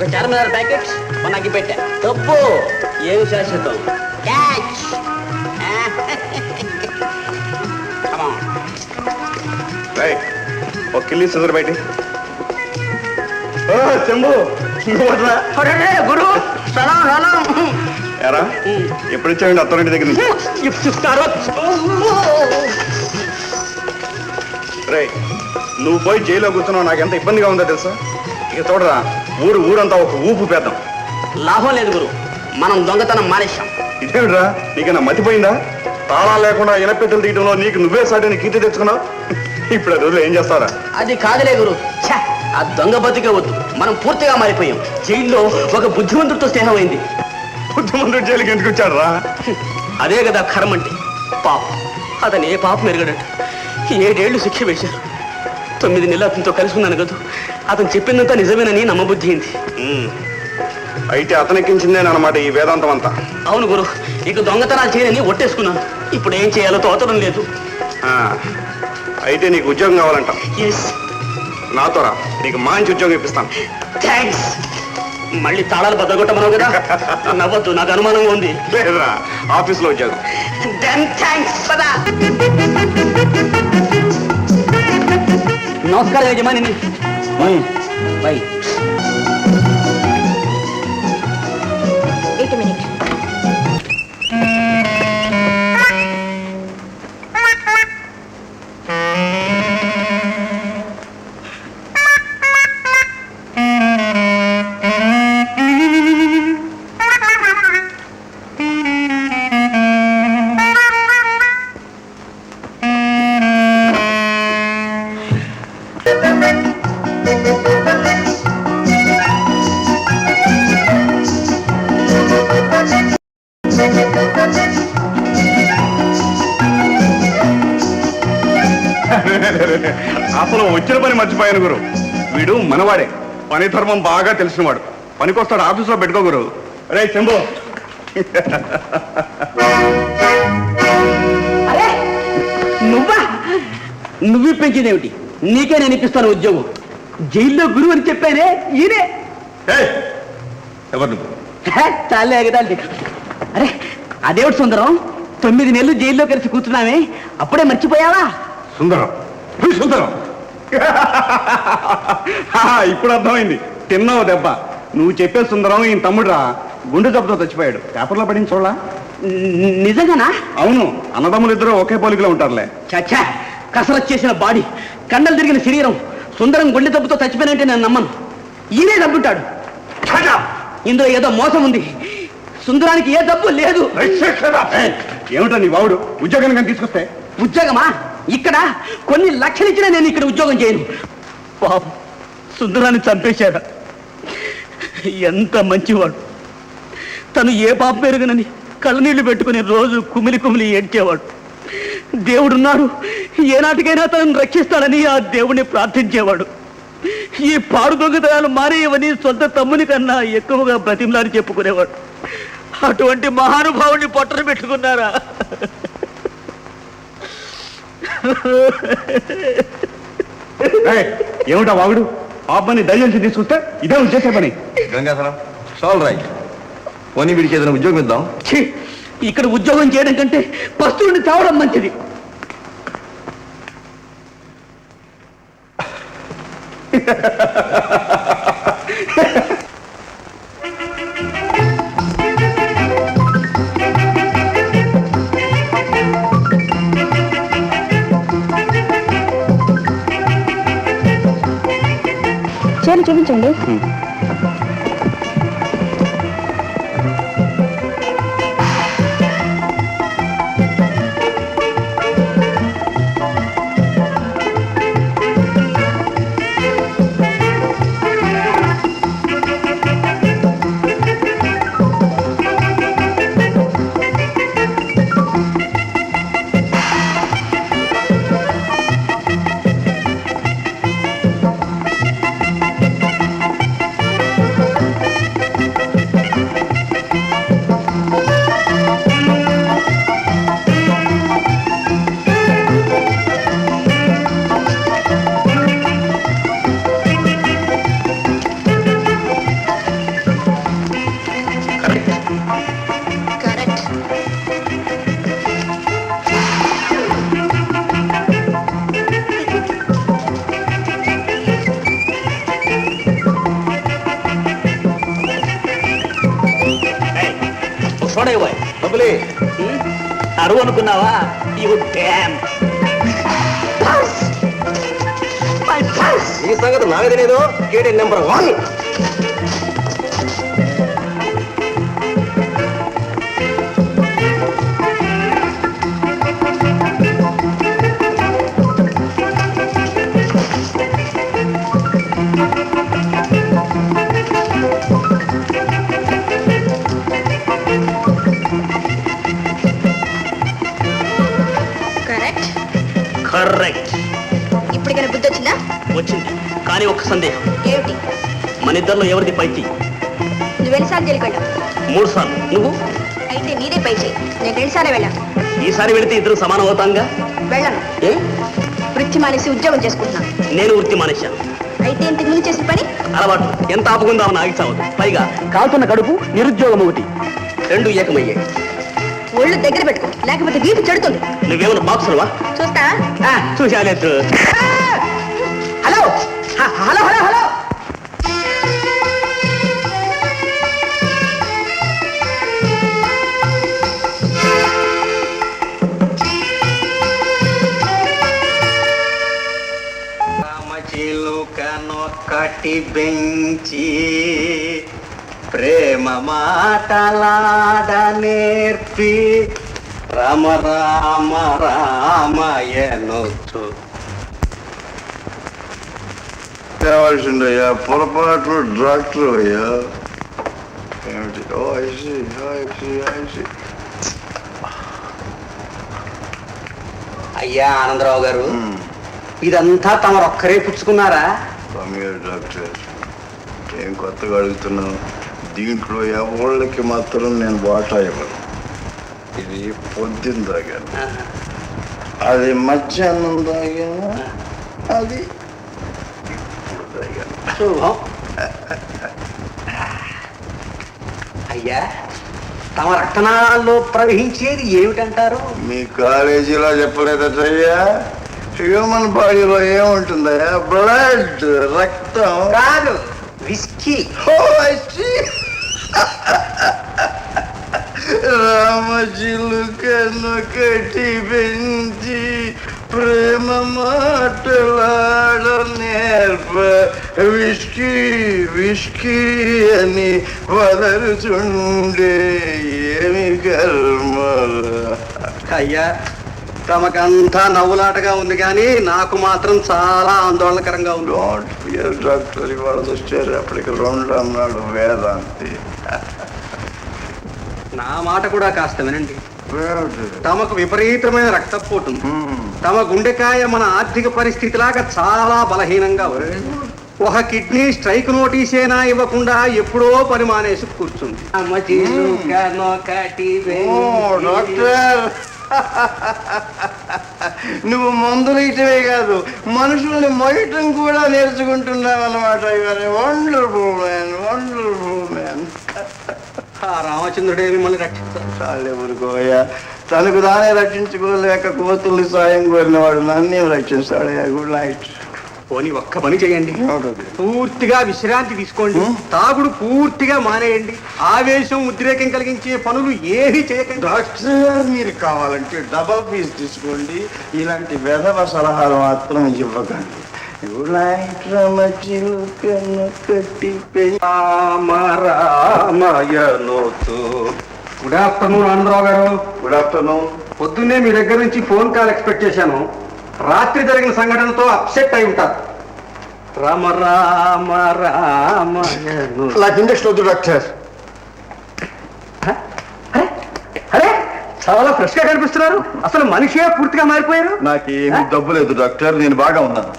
ఒక Charminar packet one అగ్గి పెట్టా. తప్పు. ఏం శాశ్వతం? క్యాచ్ ఒక కిల్లి సిజర్ బయటి నువ్వురా. గురు సలాం సలాం ఎరా ఎప్పుడు ఇచ్చావండి అత్తరింటి దగ్గర రే నువ్వు పోయి జైల్లో కూర్చున్నావు నాకు ఎంత ఇబ్బందిగా ఉందో తెలుసా? ఇక చూడరా. ఊరు ఊరంతా ఒక ఊపు పేద్దాం. లాభం లేదు గురు. మనం దొంగతనం మానేశాం. ఇదేమిట్రా? నీకన్నా మతిపోయిందా? తాళాలు లేకుండా ఇనపెట్టెలు తీయడంలో నీకు నువ్వే సాటిని కీర్తి తెచ్చుకున్నావు? ఇప్పుడు రోజులు ఏం చేస్తారా? అది కాదులే గురు. ఛ, ఆ దొంగ బతికే వద్దు. మనం పూర్తిగా మారిపోయాం. జైల్లో ఒక బుద్ధిమంతుడితో స్నేహం అయింది. బుద్ధిమంతుడు జైలుకి ఎందుకు వచ్చాడు రా అదే కదా కర్మ అంటే. పాపం. అతను ఏ పాపం ఎరగడట. ఏడేళ్ళు శిక్ష వేశారు. తొమ్మిది నెలలు అతనితో కలిసి ఉన్నాను కదా. అతను చెప్పిందంతా నిజమేనని నమ్మబుద్ధి అయింది. అయితే అతనికించిందేనమాట ఈ వేదాంతం అంతా. అవును గురు ఇక దొంగతనాలు చేయని ఒట్టేసుకున్నాను. ఇప్పుడు ఏం చేయాలో తోచడం లేదు. ఆ, అయితే నీకు ఉద్యోగం కావాలంట. నాతో రా నీకు మంచి ఉద్యోగం ఇప్పిస్తాను. థ్యాంక్స్ మళ్ళీ తాళాలు బద్దగొట్టమన్నావు కదా? నవ్వద్దు నాకు అనుమానంగా ఉంది. లేదురా ఆఫీస్లో ఉద్యోగం. దెన్ థ్యాంక్స్ పదా. నమస్కారం యజమాని பை మర్చిపోయాను గురు. వీడు మనవాడే. పని ధర్మం బాగా తెలిసినవాడు. పనికొస్తాడు ఆఫీస్లో పెట్టుకో గురు. రే శంభు. నువ్వా? నువ్వు ఇప్పించిందేమిటి నీకే నేను ఇప్పిస్తాను ఉద్యోగం. జైల్లో గురువు అని చెప్పానే ఈయనే. ఏయ్, ఎవరు చాలే ఎగదాలి అరే అదేమిటి సుందరం? తొమ్మిది నెలలు జైల్లో కలిసి కూర్చున్నామే అప్పుడే మర్చిపోయావా? సుందరం. సుందరం. ఇప్పుడు అర్థమైంది. తిన్నావు దెబ్బ. నువ్వు చెప్పే సుందరం ఈయన తమ్ముడురా. గుండె జబ్బుతో చచ్చిపోయాడు. పేపర్లో పడింది చూడలా? నిజంగానా? అవును. అన్నదమ్ములు ఇద్దరు ఒకే పోలికలో ఉంటారులే. చచ్చా కసరత్ చేసిన బాడీ కండలు తిరిగిన శరీరం సుందరం గుండె దెబ్బతో చచ్చిపోయినంటే నేను నమ్మను. ఈయనే దబ్బుంటాడు. ఇందులో ఏదో మోసం ఉంది. సుందరానికి ఏ దబ్బు లేదు. ఏమిటా నీ బావుడు ఉద్యోగాన్ని కానీ తీసుకొస్తే? ఉద్యోగమా? ఇక్కడ కొన్ని లక్షలు ఇచ్చినా నేను ఇక్కడ ఉద్యోగం చేయను. పాపం సుందరాన్ని చంపేశాడు. ఎంత మంచివాడు. తను ఏ పాప పెరుగనని కళ్ళనీళ్ళు పెట్టుకుని రోజు కుమిలి కుమిలి ఏడ్చేవాడు. దేవుడున్నాడు. ఏనాటికైనా తనను రక్షిస్తాడని ఆ దేవుణ్ణి ప్రార్థించేవాడు. ఈ పాడు దొంగతనాలు మానేయవని సొంత తమ్ముని కన్నా ఎక్కువగా బ్రతిమలాని చెప్పుకునేవాడు. అటువంటి మహానుభావుని పొట్టను పెట్టుకున్నారా? ఏమిటా వాగుడు? పాపని దయచేసి తీసుకొస్తే ఇదే చేసే పని. గంగాధరం సాల్ రైట్ పోనీ వీడికి ఏదైనా ఉద్యోగం ఇద్దాం! ఇక్కడ ఉద్యోగం చేయడం కంటే పస్తువుని చావడం మంచిది. చీర చూపించండి బబులే అనుకున్నావా? యు డ్యామ్ ఈ సంగతి నాకు తెలియదు కేటీ నెంబర్ వన్. సందేహం ఏమిటి? మన ఇద్దరిలో ఎవరిది పైచి నువ్వు ఎన్నిసార్లు జైలుకి వెళ్ళావు? మూడు సార్లు. నువ్వు? అయితే నీదే పై చేయి నేను రెండుసార్లు వెళ్ళాను. ఈసారి వెళితే ఇద్దరు సమానం అవుతాంగా? వెళ్ళను. ఏ? వృత్తి మానేసి ఉద్యోగం చేసుకుంటున్నాను నేను వృత్తి మానేశాను. అయితే ఇంతకు ముందు చేసిన పని? అలవాటు. ఎంత ఆపుకుందామని ఆగి చావదు పైగా కాల్తున్న కడుపు నిరుద్యోగం ఒకటి. రెండు ఏకమయ్యాయి. ఒళ్ళు దగ్గర పెట్టుకో. లేకపోతే వీపు చెడుతుంది. నువ్వేమైనా బాక్సులవా? చూస్తా. చూశాలేదు హలో! Hello hello hello. రామచిలుకనొక్కటి బెంచి ప్రేమ మాటలాడ నేర్పి రామ రామ రామయనొచ్చు కావాల్సిందయ్యా పొరపాటు డాక్టర్ అయ్యా. ఏమిటి? ఓ ఐసి ఐసి ఐసి అయ్యా ఆనందరావు గారు ఇదంతా తమరొక్కరే పుచ్చుకున్నారా? సమీర్ డాక్టర్ ఏం కొత్తగా అడుగుతున్నావు? దీంట్లో ఎవళ్ళకి మాత్రం నేను వాటా ఇవ్వను. ఇది పొద్దున్న తాగాను అది మధ్యాహ్నం తాగాను అది శుభం అయ్యా తమ రక్తనాళాల్లో ప్రవహించేది ఏమిటంటారు? మీ కాలేజీలో చెప్పలేదయ్యా హ్యూమన్ బాడీలో ఏముంటుందయ్యా బ్లడ్ రక్తం. కాదు విస్కీ. రామచిలుకను కట్టి పెంచి ప్రేమ మాటలాడ నేర్ప విష్కి విష్కి అని వదలుచుండే ఏమి కర్మ? అయ్యా తమకంతా నవ్వులాటగా ఉంది కానీ నాకు మాత్రం చాలా ఆందోళనకరంగా ఉంది. డాక్టర్ ఇవాళ వచ్చారు అప్పటికి రెండు అన్నాడు వేదాంతి. నా మాట కూడా కాస్త వినండి? తమకు విపరీతమైన రక్తపోటు. ఉంది. Hmm. తమ గుండెకాయ మన ఆర్థిక పరిస్థితి లాగా చాలా బలహీనంగా ఉంది. ఒక కిడ్నీ స్ట్రైక్ నోటీసేనా ఇవ్వకుండా ఎప్పుడో పని మానేసి కూర్చుంది ఓ, డాక్టర్. నువ్వు మందులు ఇటవే కాదు మనుషుల్ని మొయ్యటం కూడా నేర్చుకుంటున్నావు అనమాట వండర్ఫుల్ మ్యాన్ వండర్ఫుల్ మ్యాన్ ఆ రామచంద్రుడే మిమ్మల్ని రక్షిస్తాడు. ఊరుకోయ్యా తనకు తానే రక్షించుకోలేక కోతుల్ని సాయం కోరిన వాడు నన్నే రక్షిస్తాడయ్యా గుడ్ నైట్. పోనీ ఒక్క పని చేయండి? పూర్తిగా విశ్రాంతి తీసుకోండి? తాగుడు పూర్తిగా మానేయండి. ఆవేశం ఉద్రేకం కలిగించే పనులు ఏమీ చేయకండి. డాక్టర్ గారు మీరు కావాలంటే డబల్ ఫీజు తీసుకోండి. ఇలాంటి వెధవ సలహాలు మాత్రం ఇవ్వకండి. గుడ్ నైట్ రమచిలుకను కట్టి పెంచి రామరామయనోతు గుడ్ ఆఫ్టర్నూన్ ఆనందరావు గారు. గుడ్ ఆఫ్టర్నూన్ పొద్దున్నే మీ దగ్గర నుంచి ఫోన్ కాల్ ఎక్స్పెక్ట్ చేశాను. రాత్రి జరిగిన సంఘటనతో అప్సెట్ అయి ఉంటారు. రామ రామ రామయను నాకు ఇండక్షన్ వద్దు డాక్టర్ అరే చాలా ఫ్రెష్గా కనిపిస్తున్నారు. అసలు మనిషే పూర్తిగా మారిపోయారు. నాకేమీ డబ్బు లేదు డాక్టర్. నేను బాగా ఉన్నాను.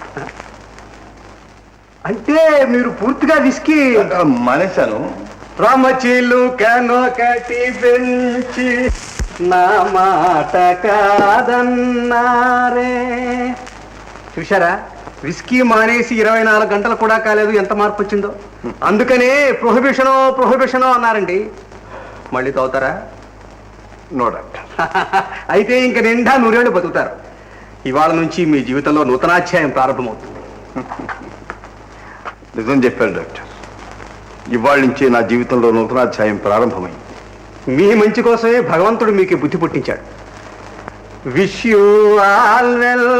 అంటే మీరు పూర్తిగా విసికి. మానేశాను. రామచీలు కనో కటి పెంచి నా మాట కాదన్నారే. చూశారా? విస్కీ మానేసి ఇరవై నాలుగు గంటలు కూడా కాలేదు. ఎంత మార్పు వచ్చిందో? అందుకనే ప్రొహిబిషనో ప్రొహిబిషనో అన్నారండి. మళ్ళీ తవ్వుతారా నో డాక్టర్. అయితే ఇంక నిండా నూరేళ్ళు బతుకుతారు. ఇవాళ నుంచి మీ జీవితంలో నూతనాధ్యాయం ప్రారంభమవుతుంది. నిజం చెప్పారు డాక్టర్. ఇవాళ నుంచే నా జీవితంలో నూతనాధ్యాయం ప్రారంభమైంది. మీ మంచి కోసమే భగవంతుడు మీకు బుద్ధి పుట్టించాడు. విష్ యూ ఆల్ వెల్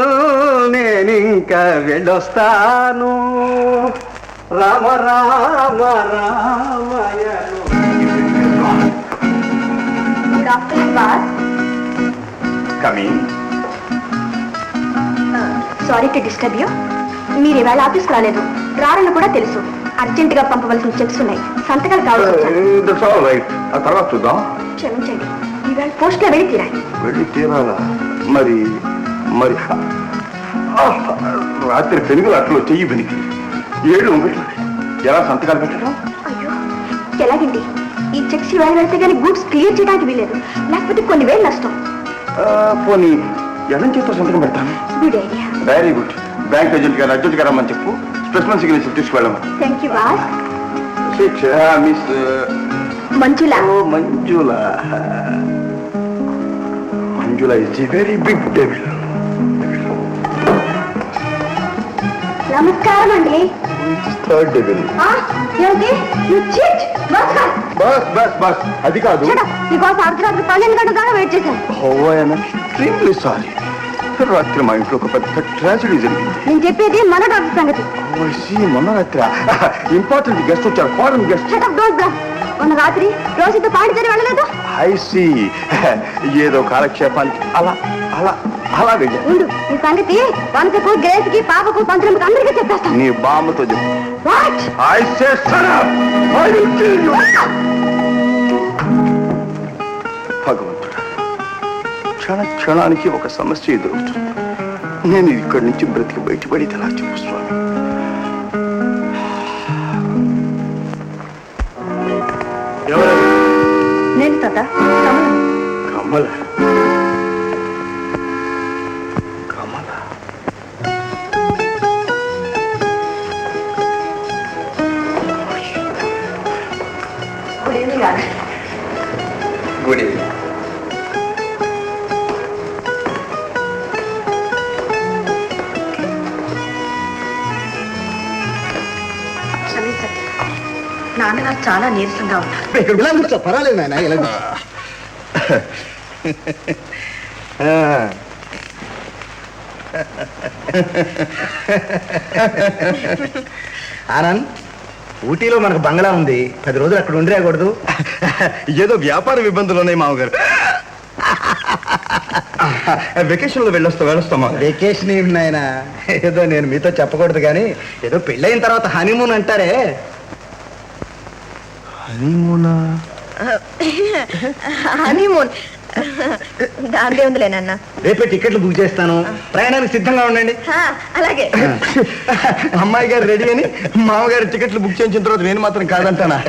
నేను ఇంకా వెళ్ళొస్తాను. Rama Rama coming sorry to disturb you మీరు ఈవేళ ఆఫీస్కి రాలేదు. రారని కూడా తెలుసు. అర్జెంటుగా పంపవలసిన చెక్స్ ఉన్నాయి. సంతకాలు ఆల్ రైట్ ఆ తర్వాత చూద్దాం. క్షమించండి. ఈవేళ పోస్ట్లో వెళ్ళి తీరాలి. వెళ్ళి తీరాలా? మరి మరి రాత్రి పెనుగులు అట్లు చెయ్యి పెనికి ఏడు ఎలా సంతకాలు పెట్టడం? అయ్యో ఎలాగండి? ఈ చెక్స్ ఈవేళ వెళ్తే కానీ గూడ్స్ క్లియర్ చేయడానికి వీలేదు లేకపోతే కొన్ని వేలు నష్టం. ఆ, పోనీ ఎడం చేత సంతకం పెడతాను? Good idea very good bank agent గారు అర్జెంట్ గారు రమ్మని చెప్పు. స్పెషల్ సిగ్నేచర్ తీసుకువెళ్ళమని. థ్యాంక్ యూ బాస్ శిక్ష miss Manjula. Oh Manjula. Manjula is a very big devil నమస్కారం అండి. Third devil. బస్ బస్ బస్ అది కాదు. మీకోసం అర్ధరాత్రి పన్నెండు గంటల దాకా వెయిట్ చేశాను హౌ ఐఎమ్ ఎక్స్ట్రీమ్లీ సారీ రాత్రి మా ఇంట్లో ఒక పెద్ద ట్రాజడీ జరిగింది. నేను చెప్పేది మన డాక్టర్ సంగతి. మొన్న రాత్రి ఇంపార్టెంట్ గెస్ట్ వచ్చారు ఫారెన్ గెస్ట్ మొన్న రాత్రి రోజుతో పాండిచేరి వెళ్ళలేదు? I see. ఏదో కాలక్షేపానికి అలా అలా అలా వెళ్ళాను ఉండు ఈ సంగతి వనసకు గ్రేస్కి పాపకు పంతులకు అందరికీ చెప్పేస్తాను నీ బామ్మతో చెప్పు. What I say shut up! I will kill క్షణ క్షణానికి ఒక సమస్య ఎదురవుతుంది. నేను ఇక్కడి నుంచి బ్రతికి బయటపడి ఎలా చెప్పు స్వామి? నేను తాత కమల? నాన్నగారు చాలా నీరసంగా ఉన్నారు ఇలా కూర్చో పర్వాలేదు నాయన ఇలా కూర్చో. ఆ. ఆనంద్ ఊటీలో మనకు బంగ్లా ఉంది. పది రోజులు అక్కడ ఉండి రాకూడదు ఏదో వ్యాపార ఇబ్బందులు ఉన్నాయి మామగారు. వెకేషన్లో వెళ్ళొస్తా వెళ్ళొస్తామా వెకేషన్ ఏమి నాయన? ఏదో నేను మీతో చెప్పకూడదు కానీ ఏదో పెళ్ళైన తర్వాత హనీమూన్ అంటారే. హనీమూన్? దాందే ఉందిలేనన్న రేపే టికెట్లు బుక్ చేస్తాను. ప్రయాణానికి సిద్ధంగా ఉండండి. అలాగే. అమ్మాయి గారు రెడీ అని మామగారు టికెట్లు బుక్ చేయించిన తర్వాత నేను మాత్రం కాదంటానా?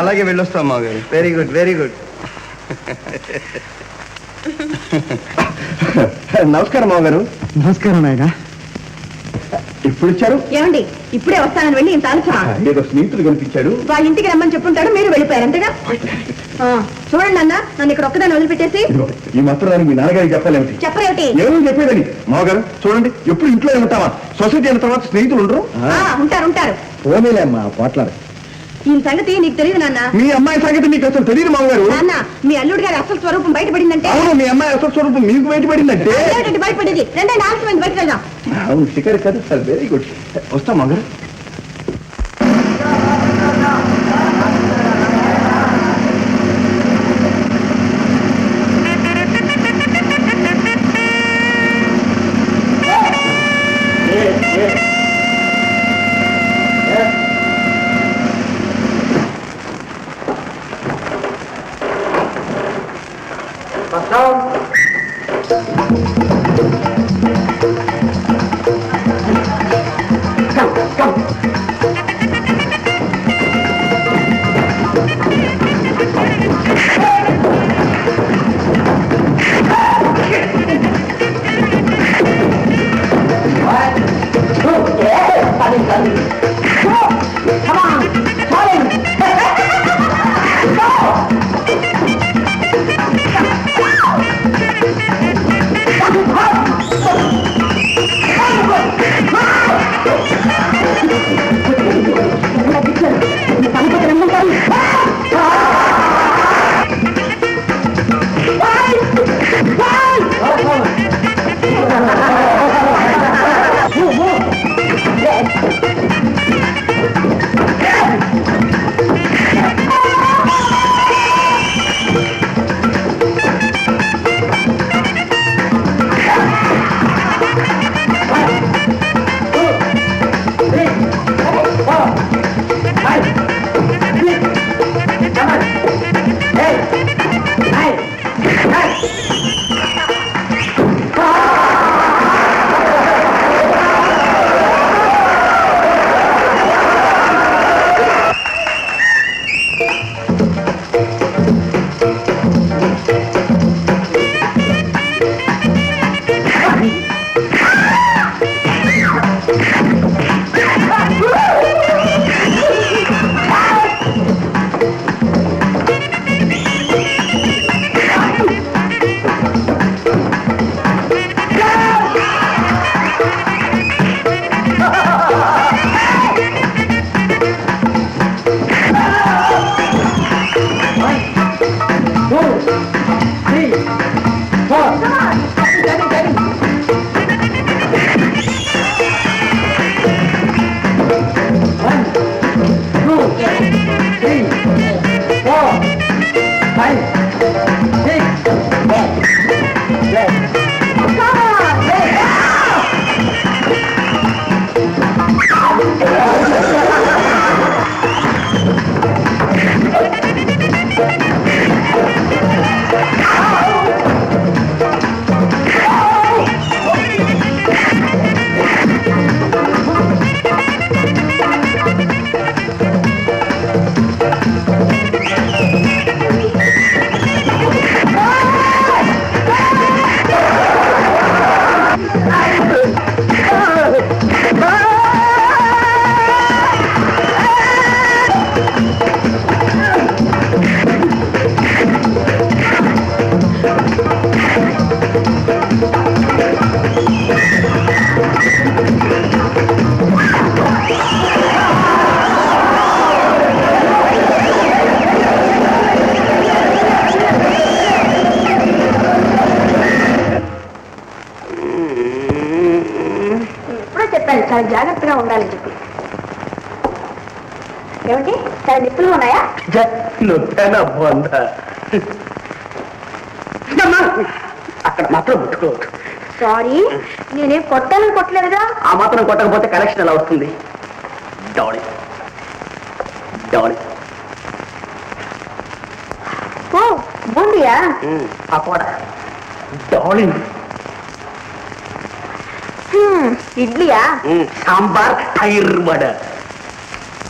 అలాగే వెళ్ళొస్తాం మామగారు. వెరీ గుడ్ వెరీ గుడ్ నమస్కారం మామగారు. నమస్కారం నాయన. ఇప్పుడు ఇచ్చారు ఏమండి ఇప్పుడే వస్తానని వెళ్ళి ఇంత ఆలోచన ఏదో స్నేహితులు కనిపించాడు. వాళ్ళ ఇంటికి రమ్మని చెప్పుంటాడు మీరు వెళ్ళిపోయారు అంతేగా? ఆ, చూడండి అన్న నన్ను ఇక్కడ ఒక్కదాన్ని వదిలిపెట్టేసి. ఈ మాత్రం మీ నాన్నగారికి చెప్పాలేమిటి? చెప్పరేమిటి ఏమో చెప్పేదని? మామగారు చూడండి ఎప్పుడు ఇంట్లో ఉంటావా? సొసైటీ అయిన తర్వాత స్నేహితులు ఉండరు? ఉంటారు ఉంటారు. పోనీలే అమ్మా పోట్లాడు. ఈ సంగతి నీకు తెలియదు నాన్న. మీ అమ్మాయి సంగతి మీకు అసలు తెలియదు మామగారు. నాన్న మీ అల్లుడు గారి అసలు స్వరూపం బయటపడిందంటే? అవును మీ అమ్మాయి అసలు స్వరూపం మీకు బయటపడిందంటే? బయటపడేది? రెండే బయటకు వెళ్దాం. అవును షికారి కదా సార్ వెరీ గుడ్ వస్తాం మామగారు. ఎప్పుడో చెప్పాను చాలా జాగ్రత్తగా ఉండాలని చెప్పి. ఏమిటి? చాలా నిప్పులు ఉన్నాయా? అక్కడ మాత్రం ముట్టుకోవద్దు. సారీ నేనేం కొట్టాలని కొట్టలేదుగా? ఆ మాత్రం కొట్టకపోతే కలెక్షన్ ఎలా వస్తుంది? ఓ బూందియా? ఆ కూడా. డాడీ. இட்லியா? சாம்பார் தயிர் வடை.